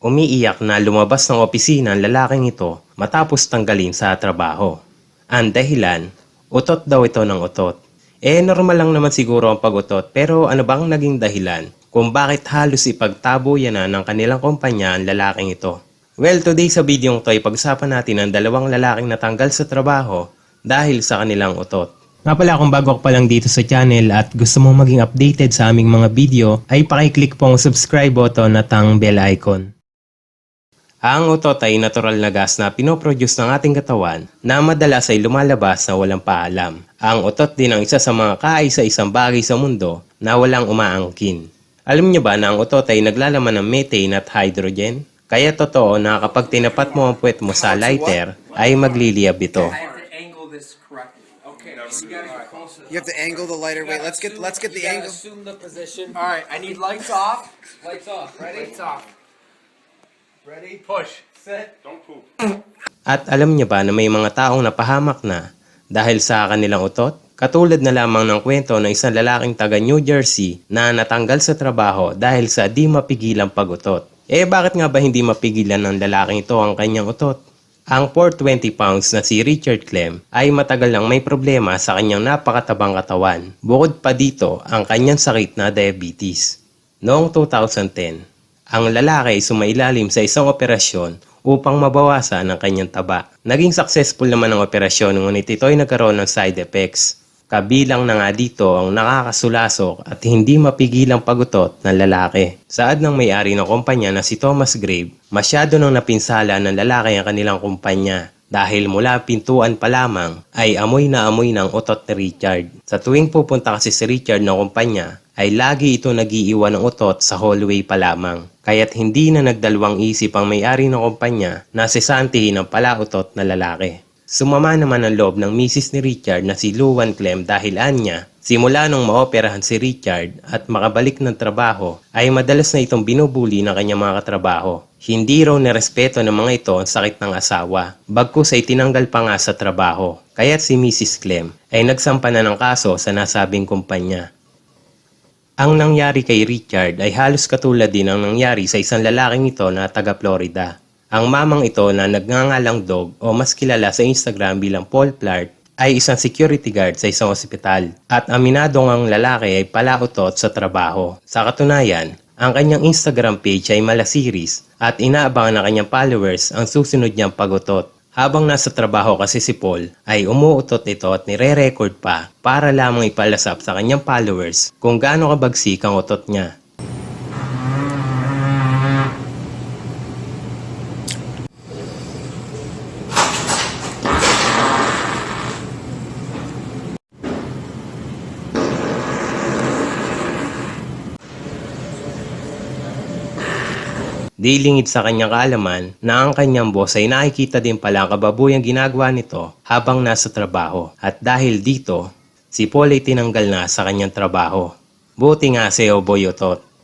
Umiiyak na lumabas ng opisina ang lalaking ito matapos tanggalin sa trabaho. Ang dahilan, utot daw ito ng utot. Eh normal lang naman siguro ang pagutot pero ano bang naging dahilan kung bakit halos ipagtabo yan na ng kanilang kumpanya ang lalaking ito? Well, today sa video to ay pag-usapan natin ang dalawang lalaking natanggal sa trabaho dahil sa kanilang utot. Nga pala kung bago ka pa lang dito sa channel at gusto mong maging updated sa aming mga video ay pakiclick po ang subscribe button at ang bell icon. Ang utot ay natural na gas na pinoproduce ng ating katawan na madalas ay lumalabas na walang paalam. Ang utot din ang isa sa mga kaisa-isang bagay sa mundo na walang umaangkin. Alam niyo ba na ang utot ay naglalaman ng methane at hydrogen? Kaya totoo na kapag tinapat mo ang puwet mo sa lighter, ay magliliyab ito. You have to angle the lighter. Wait, let's get let's get the angle. Assume the position. All right, I need lights off. Lights off. Ready? Lights off. Ready? Push. Set. Don't poop. At alam niyo ba na may mga taong napahamak na dahil sa kanilang utot? Katulad na lamang ng kwento ng isang lalaking taga New Jersey na natanggal sa trabaho dahil sa di mapigilang pagutot. Eh bakit nga ba hindi mapigilan ng lalaking ito ang kanyang utot? Ang 420 pounds na si Richard Clem ay matagal nang may problema sa kanyang napakatabang katawan. Bukod pa dito ang kanyang sakit na diabetes. Noong 2010, ang lalaki ay sumailalim sa isang operasyon upang mabawasan ang kanyang taba. Naging successful naman ang operasyon ngunit ito ay nagkaroon ng side effects. Kabilang na nga dito ang nakakasulasok at hindi mapigilang pagutot ng lalaki. Saad ng may-ari ng kumpanya na si Thomas Grave, masyado nang napinsala ng lalaki ang kanilang kumpanya dahil mula pintuan pa lamang ay amoy na amoy ng utot ni Richard. Sa tuwing pupunta kasi si Richard ng kumpanya ay lagi ito nagiiwan ng utot sa hallway pa lamang. Kaya't hindi na nagdalawang isip ang may-ari ng kumpanya na sisantihin ang palautot na lalaki. Sumama naman ang loob ng misis ni Richard na si Luan Clem dahil anya, simula nung maoperahan si Richard at makabalik ng trabaho ay madalas na itong binubuli ng kanyang mga katrabaho. Hindi raw nerespeto ng mga ito ang sakit ng asawa, bagkus ay tinanggal pa nga sa trabaho. Kaya't si Mrs. Clem ay nagsampa na ng kaso sa nasabing kumpanya. Ang nangyari kay Richard ay halos katulad din ang nangyari sa isang lalaking ito na taga Florida. Ang mamang ito na nagngangalang dog o mas kilala sa Instagram bilang Paul Plart ay isang security guard sa isang ospital at aminadong ang lalaki ay palautot sa trabaho. Sa katunayan, ang kanyang Instagram page ay mala series at inaabangan ng kanyang followers ang susunod niyang pagutot. Habang nasa trabaho kasi si Paul ay umuutot ito at nire-record pa para lamang ipalasap sa kanyang followers kung gaano kabagsik ang utot niya. Dilingid sa kanyang kaalaman na ang kanyang boss ay nakikita din pala ang kababuyang ginagawa nito habang nasa trabaho. At dahil dito, si Paul ay tinanggal na sa kanyang trabaho. Buti nga si Oboy Otot.